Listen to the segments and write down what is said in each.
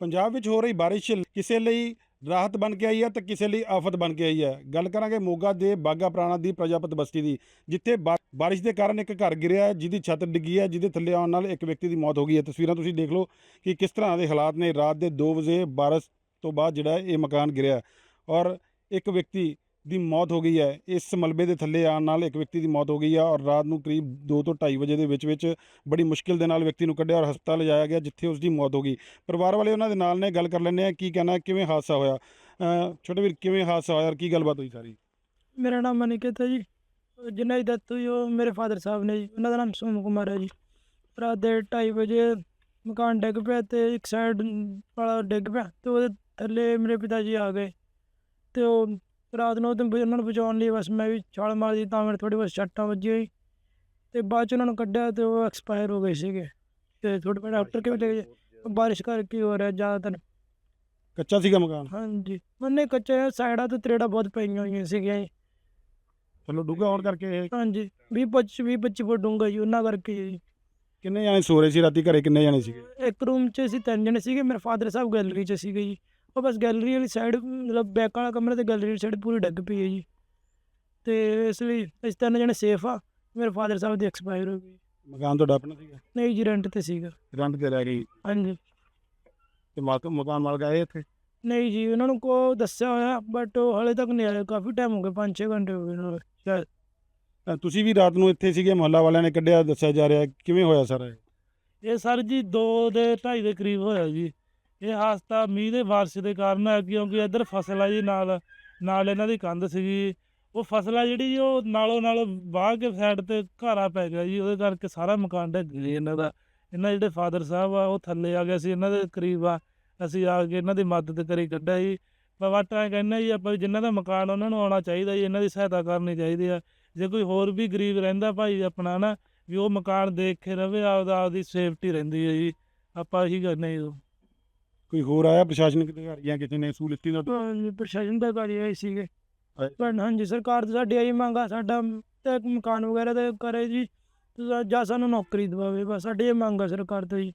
ਪੰਜਾਬ ਵਿੱਚ ਹੋ ਰਹੀ ਬਾਰਿਸ਼ ਕਿਸੇ ਲਈ ਰਾਹਤ ਬਣ ਕੇ ਆਈ ਹੈ ਤੇ ਕਿਸੇ ਲਈ ਆਫਤ ਬਣ ਕੇ ਆਈ ਹੈ। ਗੱਲ ਕਰਾਂਗੇ ਮੋਗਾ ਦੇ ਬਾਗਾ ਪ੍ਰਾਣਾ ਦੀ ਪ੍ਰਜਾਪਤ ਬਸਤੀ ਦੀ ਜਿੱਥੇ ਬਾ- ਬਾਰਿਸ਼ ਦੇ ਕਾਰਨ ਇੱਕ ਘਰ ਗਿਰਿਆ ਹੈ, ਜਿਹਦੀ ਛੱਤ ਡਿੱਗੀ ਹੈ ਜਿਹਦੇ ਥੱਲੇ ਆਉਣ ਨਾਲ ਇੱਕ ਵਿਅਕਤੀ ਦੀ ਮੌਤ ਹੋ ਗਈ ਹੈ। ਤਸਵੀਰਾਂ ਤੁਸੀਂ ਦੇਖ ਲਓ ਕਿ ਕਿਸ ਤਰ੍ਹਾਂ ਦੇ ਹਾਲਾਤ ਨੇ। ਰਾਤ ਦੇ 2 ਵਜੇ ਬਾਰਿਸ਼ ਤੋਂ ਬਾਅਦ ਜਿਹੜਾ ਇਹ ਮਕਾਨ ਗਿਰਿਆ ਔਰ ਇੱਕ ਵਿਅਕਤੀ ਦੀ ਮੌਤ ਹੋ ਗਈ ਹੈ। ਇਸ ਮਲਬੇ ਦੇ ਥੱਲੇ ਆਉਣ ਨਾਲ ਇੱਕ ਵਿਅਕਤੀ ਦੀ ਮੌਤ ਹੋ ਗਈ ਆ ਔਰ ਰਾਤ ਨੂੰ ਕਰੀਬ 2 ਤੋਂ 2:30 ਵਜੇ ਦੇ ਵਿੱਚ ਵਿੱਚ ਬੜੀ ਮੁਸ਼ਕਿਲ ਦੇ ਨਾਲ ਵਿਅਕਤੀ ਨੂੰ ਕੱਢਿਆ ਔਰ ਹਸਪਤਾਲ ਲਿਜਾਇਆ ਗਿਆ, ਜਿੱਥੇ ਉਸ ਦੀ ਮੌਤ ਹੋ ਗਈ। ਪਰਿਵਾਰ ਵਾਲੇ ਉਹਨਾਂ ਦੇ ਨਾਲ ਨੇ, ਗੱਲ ਕਰ ਲੈਂਦੇ ਆ ਕੀ ਕਹਿਣਾ, ਕਿਵੇਂ ਹਾਦਸਾ ਹੋਇਆ? ਛੋਟੇ ਵੀਰ, ਕਿਵੇਂ ਹਾਦਸਾ ਹੋਇਆ ਔਰ ਕੀ ਗੱਲਬਾਤ ਹੋਈ ਸਾਰੀ? ਮੇਰਾ ਨਾਮ ਮਨਿਕੇਤ ਹੈ ਜੀ। ਜਿਨ੍ਹਾਂ ਦੀ ਡੈਥ ਹੋਈ ਉਹ ਮੇਰੇ ਫਾਦਰ ਸਾਹਿਬ ਨੇ ਜੀ, ਉਹਨਾਂ ਦਾ ਨਾਮ ਸੋਮ ਕੁਮਾਰ ਹੈ ਜੀ। ਰਾਤ ਦੇ 2:30 ਵਜੇ ਮਕਾਨ ਡਿੱਗ ਪਿਆ ਤੇ ਇੱਕ ਸਾਈਡ ਵਾਲਾ ਡਿੱਗ ਪਿਆ ਤੇ ਉਹਦੇ ਥੱਲੇ ਮੇਰੇ ਪਿਤਾ ਜੀ ਆ ਗਏ ਤੇ ਉਹ ਰਾਤ ਨੂੰ ਉਹ ਉਹਨਾਂ ਨੂੰ ਬਚਾਉਣ ਲਈ ਬਸ ਮੈਂ ਵੀ ਛਾਲ ਮਾਰਦੀ ਤਾਂ ਮੇਰੇ ਥੋੜੀ ਬਹੁਤ ਸੱਟਾਂ ਵੱਜੀਆਂ ਜੀ ਤੇ ਬਾਅਦ ਚ ਉਹਨਾਂ ਨੂੰ ਕੱਢਿਆ ਤੇ ਉਹ ਐਕਸਪਾਇਰ ਹੋ ਗਏ ਸੀਗੇ ਤੇ ਥੋੜੇ ਬੜਾ ਡਾਕਟਰ ਕਿਵੇਂ ਲੈ ਗਏ। ਬਾਰਿਸ਼ ਕਰਕੇ ਹੋ ਰਿਹਾ ਜ਼ਿਆਦਾਤਰ। ਕੱਚਾ ਸੀਗਾ ਮਕਾਨ? ਹਾਂਜੀ। ਮੰਨੇ ਕੱਚੇ ਸਾਈਡਾਂ ਤੇ ਤਰੇੜਾ ਬਹੁਤ ਪਈਆਂ ਹੋਈਆਂ ਸੀਗੀਆਂ ਚਲੋ ਡੂੰਘਾ ਹੋਣ ਕਰਕੇ ਇਹ? ਹਾਂਜੀ। 20 25 20 25 ਫੁੱਟ ਡੂੰਘਾ ਜੀ ਉਹਨਾਂ ਕਰਕੇ ਜੀ। ਕਿੰਨੇ ਜਾਣੇ ਸੋ ਰਹੇ ਸੀ? ਰਾਤੀ ਘਰੇ ਕਿੰਨੇ ਜਾਣੇ ਸੀਗੇ? ਇੱਕ ਰੂਮ 'ਚ ਅਸੀਂ ਤਿੰਨ ਜਣੇ ਸੀਗੇ। ਮੇਰੇ ਫਾਦਰ ਸਾਹਿਬ ਗੈਲਰੀ 'ਚ ਸੀਗੇ ਜੀ। ਉਹ ਬਸ ਗੈਲਰੀ ਵਾਲੀ ਸਾਈਡ ਮਤਲਬ ਬੈਕ ਵਾਲਾ ਕਮਰਾ ਤੇ ਗੈਲਰੀ ਵਾਲੀ ਸਾਈਡ ਪੂਰੀ ਡੱਗ ਪਈ ਹੈ ਜੀ। ਤੇ ਇਸ ਲਈ ਅਸੀਂ ਤਿੰਨ ਜਣੇ ਸੇਫ ਆ ਮੇਰੇ ਫਾਦਰ ਸਾਹਿਬ ਦੀ ਐਕਸਪਾਇਰ ਹੋ ਗਈ। ਮਕਾਨ ਤੁਹਾਡਾ ਆਪਣਾ ਸੀਗਾ? ਨਹੀਂ ਜੀ ਰੈਂਟ ਤੇ ਸੀਗਾ। ਰੰਟ ਤੇ ਰਹਿ ਗਈ। ਹਾਂਜੀ। ਤੇ ਮਾਲਕ ਮਕਾਨ ਮਾਲਕ ਆਏ ਇੱਥੇ? ਨਹੀਂ ਜੀ ਉਹਨਾਂ ਨੂੰ ਕੋ ਦੱਸਿਆ ਹੋਇਆ ਬਟ ਉਹ ਹਲੇ ਤੱਕ ਨਹੀਂ ਆਇਆ ਕਾਫੀ ਟਾਈਮ ਹੋ ਗਿਆ 5-6 ਘੰਟੇ ਹੋ ਗਏ ਉਹਨਾਂ ਨੂੰ ਤਾਂ ਤੁਸੀਂ ਵੀ ਰਾਤ ਨੂੰ ਇੱਥੇ ਸੀਗੇ ਮੁਹੱਲਾ ਵਾਲਿਆਂ ਨੇ ਕੱਢਿਆ ਦੱਸਿਆ ਜਾ ਰਿਹਾ ਕਿਵੇਂ ਹੋਇਆ ਸਾਰਾ ਇਹ? ਇਹ ਸਰ ਜੀ 2 ਦੇ 2.5 ਦੇ ਕਰੀਬ ਹੋਇਆ ਜੀ। ਇਹ ਹਾਦਸਾ ਮੀਂਹ ਦੇ ਬਾਰਿਸ਼ ਦੇ ਕਾਰਨ ਹੈ, ਕਿਉਂਕਿ ਇੱਧਰ ਫਸਲ ਆ ਜੀ ਨਾਲ ਨਾਲ ਇਹਨਾਂ ਦੀ ਕੰਧ ਸੀਗੀ। ਉਹ ਫਸਲ ਆ ਜਿਹੜੀ ਜੀ, ਉਹ ਨਾਲੋਂ ਨਾਲ ਵਾਹ ਕੇ ਸਾਈਡ ਤੇ ਘਾਰਾ ਪੈ ਗਿਆ ਜੀ, ਉਹਦੇ ਕਰਕੇ ਸਾਰਾ ਮਕਾਨ ਢੱਕ ਗਿਆ ਇਹਨਾਂ ਦਾ। ਇਹਨਾਂ ਜਿਹੜੇ ਫਾਦਰ ਸਾਹਿਬ ਆ, ਉਹ ਥੱਲੇ ਆ ਗਏ ਸੀ, ਇਹਨਾਂ ਦੇ ਕਰੀਬ ਆ। ਅਸੀਂ ਆ ਕੇ ਇਹਨਾਂ ਦੀ ਮਦਦ ਕਰੀ, ਕੱਢਿਆ ਜੀ। ਬਟ ਐਂ ਕਹਿੰਦੇ ਜੀ, ਆਪਾਂ ਵੀ ਜਿਨ੍ਹਾਂ ਦਾ ਮਕਾਨ ਉਹਨਾਂ ਨੂੰ ਆਉਣਾ ਚਾਹੀਦਾ ਜੀ, ਇਹਨਾਂ ਦੀ ਸਹਾਇਤਾ ਕਰਨੀ ਚਾਹੀਦੀ ਆ। ਜੇ ਕੋਈ ਹੋਰ ਵੀ ਗਰੀਬ ਰਹਿੰਦਾ ਭਾਈ ਆਪਣਾ ਨਾ, ਵੀ ਉਹ ਮਕਾਨ ਦੇਖ ਕੇ ਰਵੇ, ਆਪਦਾ ਆਪਦੀ ਸੇਫਟੀ ਰਹਿੰਦੀ ਹੈ ਜੀ। ਆਪਾਂ ਇਹੀ ਕਹਿੰਦੇ ਜੀ। ਕੋਈ ਹੋਰ ਆਇਆ ਪ੍ਰਸ਼ਾਸਨਿਕ ਅਧਿਕਾਰੀ ਜਾਂ ਕਿਸੇ ਨੇ ਸਹੂਲਤ ਦਿੱਤੀ ਤੁਹਾਡੀ ਹਾਂਜੀ, ਪ੍ਰਸ਼ਾਸਨ ਦਾ ਕਾਰੀ ਆਏ ਸੀਗੇ। ਆਏ। ਪਰ ਹਾਂਜੀ ਸਰਕਾਰ ਤੋਂ ਸਾਡੀ ਆਈ ਮੰਗਾ ਸਾਡਾ ਤੇ ਇੱਕ ਮਕਾਨ ਵਗੈਰਾ ਤੇ ਕਰੇ ਜੀ ਤੇ ਜਾਂ ਸਾਨੂੰ ਨੌਕਰੀ ਦਵਾਵੇ ਬਸ ਸਾਡੀ ਇਹ ਮੰਗ ਆ ਸਰਕਾਰ ਤੋਂ ਜੀ।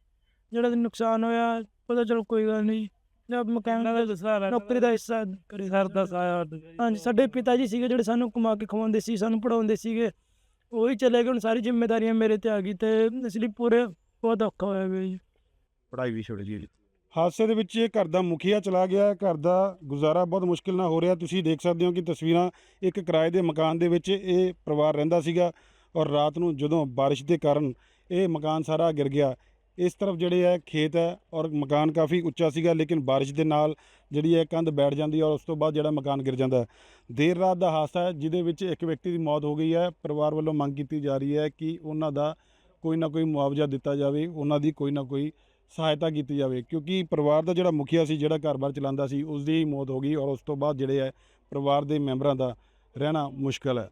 ਜਿਹੜਾ ਵੀ ਨੁਕਸਾਨ ਹੋਇਆ ਉਹਦਾ ਚਲੋ ਕੋਈ ਗੱਲ ਨਹੀਂ। ਜਦ ਮਕਾਨ ਦਾ ਸਹਾਰਾ ਨੌਕਰੀ ਦਾ ਹਿੱਸਾ ਕਰੇ ਸਰ ਦਾ ਜੀ। ਹਾਂਜੀ ਸਾਡੇ ਪਿਤਾ ਜੀ ਸੀਗੇ ਜਿਹੜੇ ਸਾਨੂੰ ਕਮਾ ਕੇ ਖਵਾਉਂਦੇ ਸੀ ਸਾਨੂੰ ਪੜਾਉਂਦੇ ਸੀਗੇ। ਉਹੀ ਚਲੇ ਗਏ ਹੁਣ ਸਾਰੀ ਜ਼ਿੰਮੇਵਾਰੀਆਂ ਮੇਰੇ ਤੇ ਆ ਗਈ ਤੇ ਇਸ ਲਈ ਪੂਰੇ ਬਹੁਤ ਔਖਾ ਹੋਇਆ ਜੀ। ਪੜਾਈ ਵੀ ਛੁੱਟ ਗਈ ਹਾਦਸੇ ਦੇ ਵਿੱਚ ਇਹ ਘਰ ਦਾ ਮੁਖੀਆ ਚਲਾ ਗਿਆ ਘਰ ਦਾ ਗੁਜ਼ਾਰਾ ਬਹੁਤ ਮੁਸ਼ਕਿਲ ਨਾਲ ਹੋ ਰਿਹਾ। ਤੁਸੀਂ ਦੇਖ ਸਕਦੇ ਹੋ ਕਿ ਤਸਵੀਰਾਂ ਇੱਕ ਕਿਰਾਏ ਦੇ ਮਕਾਨ ਦੇ ਵਿੱਚ ਇਹ ਪਰਿਵਾਰ ਰਹਿੰਦਾ ਸੀਗਾ ਔਰ ਰਾਤ ਨੂੰ ਜਦੋਂ ਬਾਰਿਸ਼ ਦੇ ਕਾਰਨ ਇਹ ਮਕਾਨ ਸਾਰਾ ਗਿਰ ਗਿਆ। ਇਸ ਤਰਫ ਜਿਹੜੇ ਹੈ ਖੇਤ ਹੈ ਔਰ ਮਕਾਨ ਕਾਫੀ ਉੱਚਾ ਸੀਗਾ, ਲੇਕਿਨ ਬਾਰਿਸ਼ ਦੇ ਨਾਲ ਜਿਹੜੀ ਹੈ ਕੰਧ ਬੈਠ ਜਾਂਦੀ ਹੈ ਔਰ ਉਸ ਤੋਂ ਬਾਅਦ ਜਿਹੜਾ ਮਕਾਨ ਗਿਰ ਜਾਂਦਾ ਦੇਰ ਰਾਤ ਦਾ ਹਾਦਸਾ ਹੈ, ਜਿਹਦੇ ਵਿੱਚ ਇੱਕ ਵਿਅਕਤੀ ਦੀ ਮੌਤ ਹੋ ਗਈ ਹੈ। ਪਰਿਵਾਰ ਵੱਲੋਂ ਮੰਗ ਕੀਤੀ ਜਾ ਰਹੀ ਹੈ ਕਿ ਉਹਨਾਂ ਦਾ ਕੋਈ ਨਾ ਕੋਈ ਮੁਆਵਜ਼ਾ ਦਿੱਤਾ ਜਾਵੇ, ਉਹਨਾਂ ਦੀ ਕੋਈ ਨਾ ਕੋਈ ਸਹਾਇਤਾ ਕੀਤੀ ਜਾਵੇ, ਕਿਉਂਕਿ ਪਰਿਵਾਰ ਦਾ ਜਿਹੜਾ ਮੁਖੀਆ ਸੀ, ਜਿਹੜਾ ਘਰ-ਬਾਰ ਚਲਾਉਂਦਾ ਸੀ ਉਸ ਦੀ ਹੀ ਮੌਤ ਹੋ ਗਈ ਔਰ ਉਸ ਤੋਂ ਬਾਅਦ ਜਿਹੜੇ ਹੈ ਪਰਿਵਾਰ ਦੇ ਮੈਂਬਰਾਂ ਦਾ ਰਹਿਣਾ ਮੁਸ਼ਕਲ ਹੈ।